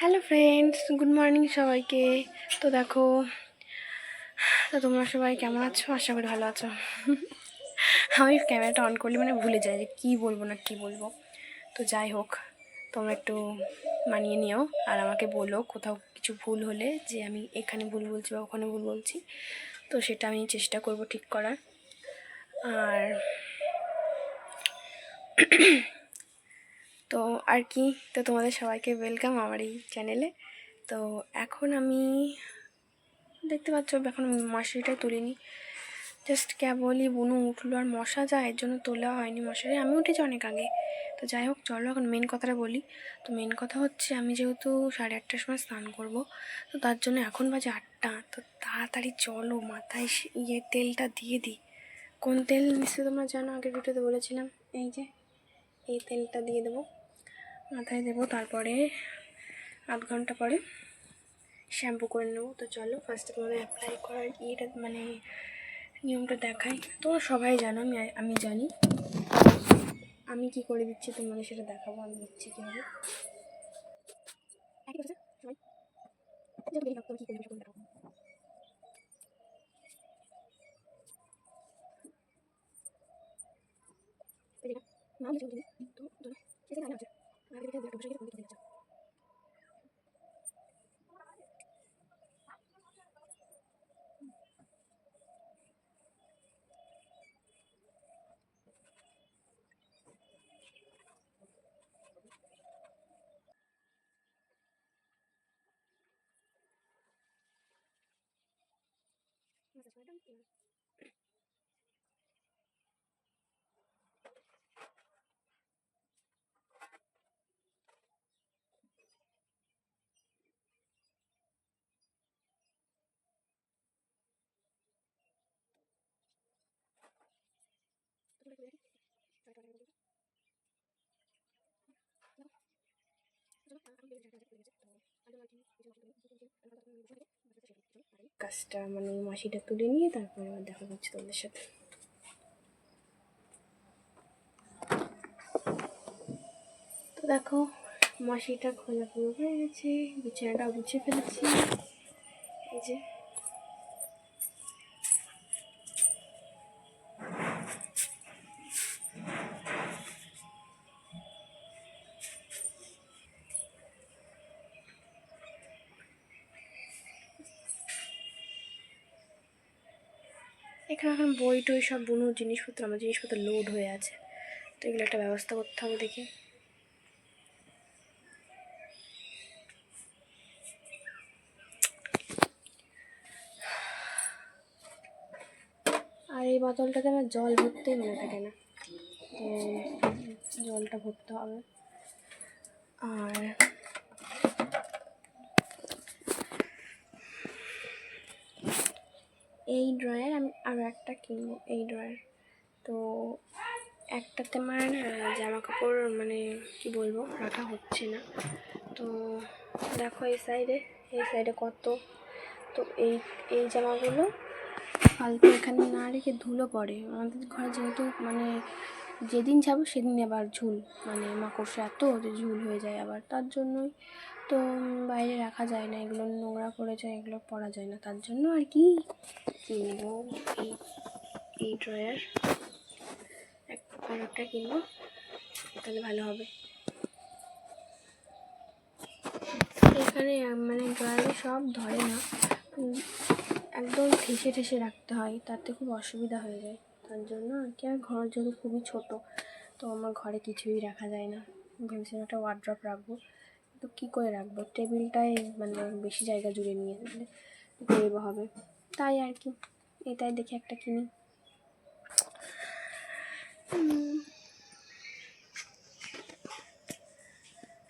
Hello friends good morning সবাইকে। তো দেখো, তো তোমরা সবাই কেমন আছো? আশা করি ভালো আছো। আমি ক্যামেরাটা অন করলে মানে ভুলে যাই যে কী বলব না কী বলব। তো যাই হোক, তোমরা একটু মানিয়ে নিও আর আমাকে বলো কোথাও কিছু ভুল হলে যে আমি এখানে ভুল বলছি বা ওখানে ভুল বলছি। তো সেটা আমি চেষ্টা করব ঠিক করার। আর তো আর কি, তো তোমাদের সবাইকে ওয়েলকাম আমার এই চ্যানেলে তো এখন আমি দেখতে পাচ্ছ, এখন মশারিটাই তুলিনি জাস্ট কেবলই বুনু উঠল আর মশা যায় এর জন্য তোলা হয়নি মশারি। আমি উঠেছি অনেক আগে। তো যাই হোক, চলো এখন মেন কথাটা বলি। তো মেন কথা হচ্ছে, আমি যেহেতু সাড়ে আটটার সময় স্নান করব, তো তার জন্য এখন বাজে আটটা। তো তাড়াতাড়ি চলো, মাথায় ইয়ে তেলটা দিয়ে দিই। কোন তেল? নিশ্চয়ই তোমরা জানো, আগের ভিডিওতে বলেছিলাম। এই যে, এই তেলটা দিয়ে দেবো। মাথায় দেবো তারপরে আধ ঘণ্টা পরে শ্যাম্পু করে নেব। তো চলো ফার্স্টে তোমাদের অ্যাপ্লাই করার ইয়েটা মানে নিয়মটা দেখাই। তোমরা সবাই জানো আমি আমি জানি। আমি কি করে দিচ্ছি তোমাদের সেটা দেখাবো আমি দিচ্ছি কীভাবে। না, আমি যেটা বলি, তো, তো, সেটা আমি আছে। আর এদিকে একটা বসে গেছে, ওদিকে চলে যাচ্ছে। Massage করে দাও, এবার। তোমরা একটু দেখো। ট্রাই ট্রাই করে দেখো। দেখো। চলো, আ- আমি বেরিয়ে যাচ্ছি, বেরিয়ে যাচ্ছি। তো, আগে আমার কি- কিছু মাসি তুলে- কিছু- কিছু- আমি কথা বলে বসে থেকে, তারপরে শেষ করি। চলো, আগে কাজটা মানে মাসিটা তুলে নিয়ে তারপরে আবার দেখা করছি তোমাদের সাথে। তো দেখো, মাসিটা খোলা পুরো হয়ে গেছে বিছানাটা গুছিয়ে ফেলেছি। এখানে এখন বই টই সব বুনুর জিনিসপত্র, আমার জিনিসপত্র লোড হয়ে আছে। তো এগুলো একটা ব্যবস্থা করতে হবে দেখি। আর এই বোতলটাতে আমার জল ভরতেই মনে থাকে না। তো, জলটা ভরতে হবে। আর এই ড্রয়ার আমি আরও একটা কিনবো এই ড্রয়ার। তো একটাতে আমার জামা কাপড় মানে কি বলব, রাখা হচ্ছে না। তো দেখো এই সাইডে এই সাইডে কত। তো এই এই জামাগুলো ফালতু এখানে না রেখে ধুলো পড়ে। আমাদের ঘরে যেহেতু মানে যেদিন যাব সেদিন আবার ঝুল। মানে মাকড়সা এত যে ঝুল হয়ে যায় আবার। তার জন্যই তো বাইরে রাখা যায় না, এগুলো নোংরা পড়ে যায়, এগুলো পরা যায় না, তার জন্য আর কি। কিনবো এই এই ড্রয়ার একটা কিনবো, তাহলে ভালো হবে। এখানে মানে ড্রয়ারে সব ধরে না একদম ঠেসে ঠেসে রাখতে হয়, তাতে খুব অসুবিধা হয়ে যায়, তার জন্য আর কি। আর ঘর যেহেতু খুবই ছোট, তো আমার ঘরে কিছুই রাখা যায় না। ভেবেছিলাম একটা ওয়ার্ড্রপ রাখব। তো কী করে রাখব? টেবিলটাই মানে বেশি জায়গা জুড়ে নিয়ে করব হবে। তাই আর কি, এটাই দেখে একটা কিনি।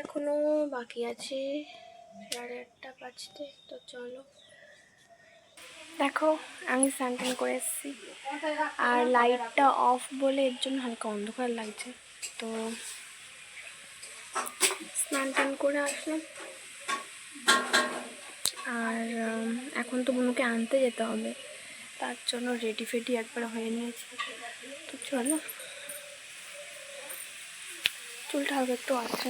এখনও বাকি আছে সাড়ে আটটা বাজতে, তো চলো। দেখো, আমি স্নান করে এসেছি। আর লাইটটা অফ বলে এর জন্য হালকা অন্ধকার লাগছে, তো স্নান টান করে আসলাম। আর এখন তো বুনুকে আনতে যেতে হবে। তার জন্য রেডি ফেডি একবার হয়ে নিয়েছি। তো চলো। চুলটা হবে একটু আচ্ছা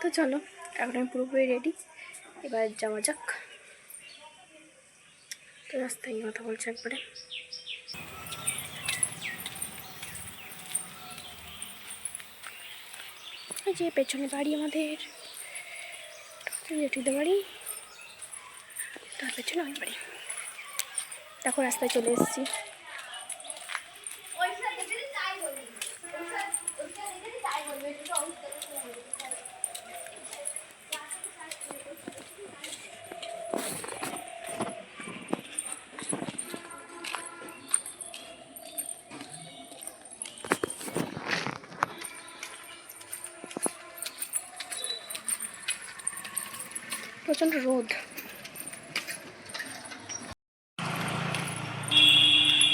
তো চলো এখন আমি পুরোপুরি রেডি এবার যাওয়া যাক। রাস্তায় কথা বলছে একবারে। যে পেছনে বাড়ি আমাদের। জেঠিদের বাড়ি। তার পেছনে আমার বাড়ি। দেখো, রাস্তায় চলে এসেছি। প্রচণ্ড রোদ।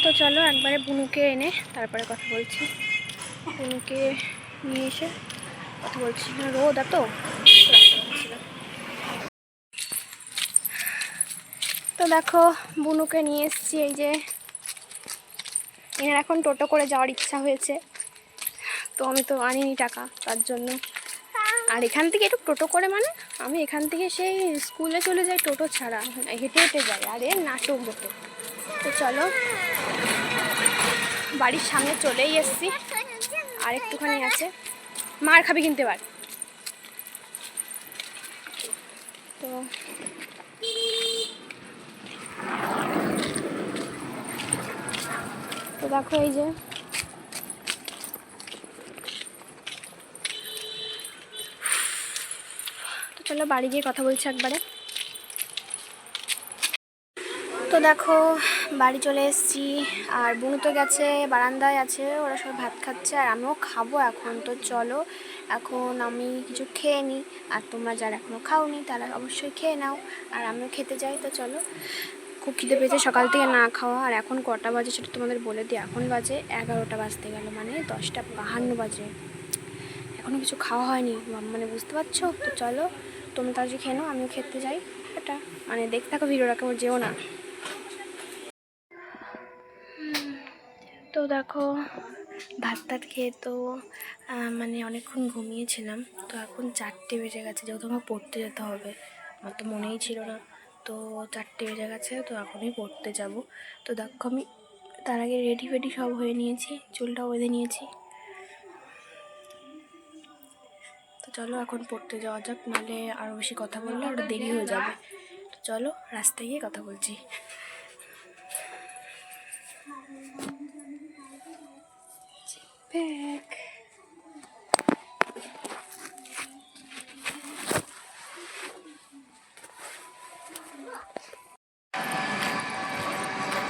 তো চলো একবারে বুনুকে এনে তারপরে কথা বলছি। বুনুকে নিয়ে এসে কথা বলছি। রোদ এত। তো দেখো বুনুকে নিয়ে এসেছি এই যে। এনার এখন টোটো করে যাওয়ার ইচ্ছা হয়েছে। তো আমি তো আনিনি টাকা, তার জন্য। আর এখান থেকে একটু টোটো করে মানে আমি এখান থেকে সেই স্কুলে চলে যাই টোটো ছাড়া, হেঁটে হেঁটে যাই, আর এর নাটক বটে। তো চলো, বাড়ির সামনে চলেই এসছি। আর একটুখানি আছে। মার খাবি কিনতে পার তো তো দেখো এই যে চলো, বাড়ি গিয়ে কথা বলছি একবারে। তো দেখো, বাড়ি চলে এসেছি। আর বুনু তো গেছে, বারান্দায় আছে, ওরা সব ভাত খাচ্ছে, আর আমিও খাব এখন। তো চলো, এখন আমি কিছু খেয়ে নিই আর তোমরা যারা এখনও খাওনি, তারা অবশ্যই খেয়ে নাও। আর আমিও খেতে যাই, তো চলো। খুব খিদে পেয়েছে সকাল থেকে না খাওয়া। আর এখন কটা বাজে সেটা তোমাদের বলে দিই। এখন বাজে এগারোটা বাজতে গেল মানে দশটা বাহান্ন বাজে। এখনও কিছু খাওয়া হয়নি মানে বুঝতে পারছ? তো চলো তুমি তার যে খেয়ে নাও, আমিও খেতে যাই। এটা মানে দেখতে থাকো ভিডিওটা কেমন, যেও না। তো দেখো ভাত টাত খেয়ে তো মানে অনেকক্ষণ ঘুমিয়েছিলাম। তো এখন চারটে বেজে গেছে, যেহেতু আমার পড়তে যেতে হবে। আমার তো মনেই ছিল না। তো চারটে বেজে গেছে, তো এখনই পড়তে যাব। তো দেখো আমি তার আগে রেডি ফেডি সব হয়ে নিয়েছি, চুলটাও বেঁধে নিয়েছি। চলো এখন পড়তে যাওয়া যাক, নাহলে আরও বেশি কথা বললে আরও দেরি হয়ে যাবে। চলো, রাস্তায় গিয়ে কথা বলছি।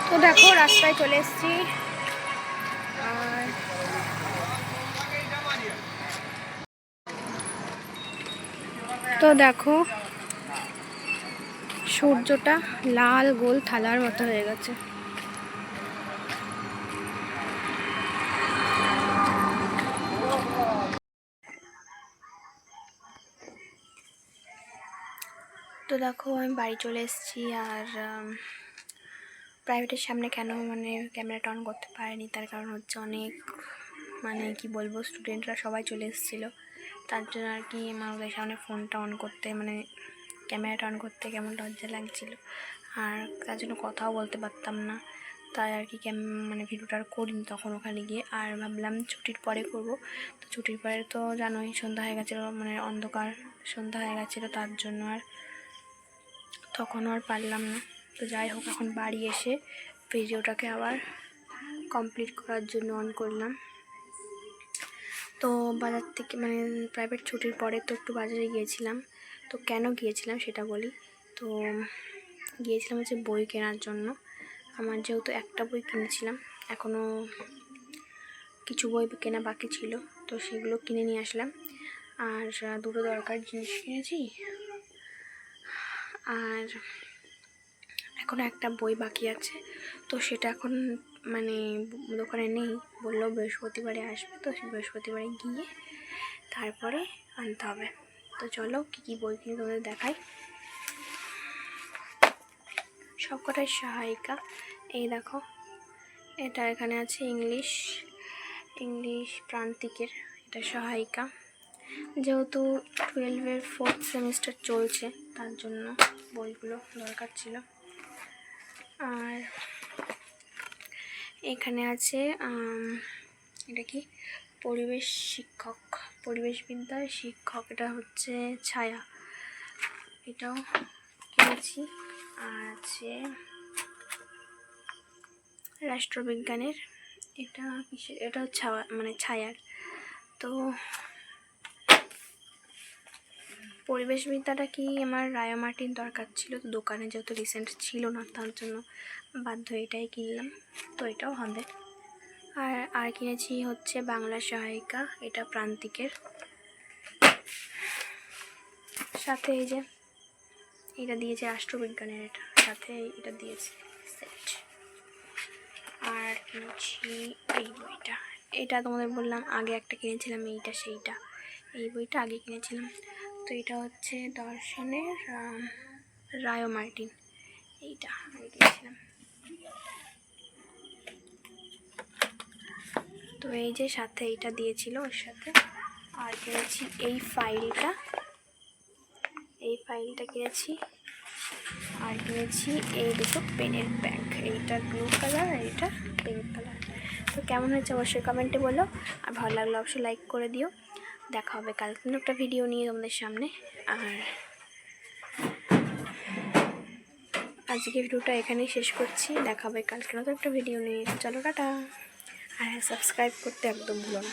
তো দেখো, রাস্তায় চলে এসেছি। তো দেখো, সূর্যটা লাল গোল থালার মতো হয়ে গেছে। তো দেখো, আমি বাড়ি চলে এসেছি আর প্রাইভেটের সামনে কেন মানে ক্যামেরাটা অন করতে পারিনি? তার কারণ হচ্ছে অনেক মানে কি বলব স্টুডেন্টরা সবাই চলে এসেছিল। তার জন্য আর কি ওদের সামনে ফোনটা অন করতে মানে ক্যামেরাটা অন করতে কেমন লজ্জা লাগছিল। আর তার জন্য কথাও বলতে পারতাম না। তাই আর কি ক্যাম মানে ভিডিওটা আর করিনি তখন ওখানে গিয়ে। আর ভাবলাম ছুটির পরে করব। তো ছুটির পরে তো জানোই সন্ধ্যা হয়ে গেছিল মানে অন্ধকার সন্ধ্যা হয়ে গেছিল তার জন্য আর তখন আর পারলাম না। তো যাই হোক, এখন বাড়ি এসে ভিডিওটাকে আবার কমপ্লিট করার জন্য অন করলাম। তো বাজার থেকে মানে প্রাইভেট ছুটির পরে তো একটু বাজারে গিয়েছিলাম। তো কেন গিয়েছিলাম সেটা বলি। তো গিয়েছিলাম হচ্ছে বই কেনার জন্য। আমার যেহেতু একটা বই কিনেছিলাম এখনও কিছু বই কেনা বাকি ছিল, তো সেগুলো কিনে নিয়ে আসলাম। আর দুটো দরকার জিনিস কিনেছি। আর এখনও একটা বই বাকি আছে, তো সেটা এখন মানে দোকানে নেই, বলল বৃহস্পতিবারে আসবে তো সেই বৃহস্পতিবারে গিয়ে তারপরে আনতে হবে। তো চলো কী কী বই কিনে তোমাদের দেখাই। সবকটাই সহায়িকা। এই দেখো, এটা এখানে আছে ইংলিশ ইংলিশ প্রান্তিকের এটা সহায়িকা। যেহেতু টুয়েলভের ফোর্থ সেমিস্টার চলছে, তার জন্য বইগুলো দরকার ছিল। আর এখানে আছে এটা কি? পরিবেশ শিক্ষক পরিবেশবিদ্যার শিক্ষক, এটা হচ্ছে ছায়া। এটাও কিনেছি। আর আছে রাষ্ট্রবিজ্ঞানের, এটা কিসের? এটা ছায়া মানে ছায়ার। তো পরিবেশবিদ্যাটা কি আমার রায়ামাটির দরকার ছিল? তো দোকানে যেহেতু রিসেন্ট ছিল না, তার জন্য বাধ্য এটাই কিনলাম। তো এটাও হবে। আর আর কিনেছি হচ্ছে বাংলা সহায়িকা, এটা প্রান্তিকের। সাথে এই যে, এটা দিয়েছে রাষ্ট্রবিজ্ঞানের এটা, সাথে এটা দিয়েছে সেট আর কিনেছি এই বইটা। এটা তোমাদের বললাম, আগে একটা কিনেছিলাম, এইটা, সেইটা। এই বইটা আগে কিনেছিলাম। তো এটা হচ্ছে দর্শনের রায় মার্টিন। এইটা আমি কিনেছিলাম তো এই যে সাথে এইটা দিয়েছিল ওর সাথে। আর কিনেছি এই ফাইলটা। এই ফাইলটা কিনেছি। আর কিনেছি এই দুটো পেনের ব্যাগ। এইটা ব্লু কালার আর এইটা পিঙ্ক কালার। তো কেমন হয়েছে অবশ্যই কমেন্টে বলো। আর ভালো লাগলে অবশ্যই লাইক করে দিও। দেখা হবে কালকে কোনো একটা ভিডিও নিয়ে তোমাদের সামনে। আর আজকে ভিডিওটা এখানেই শেষ করছি। দেখা হবে কালকে নতুন একটা ভিডিও নিয়ে। চলো টাটা। আর সাবস্ক্রাইব করতে একদম ভুলো না।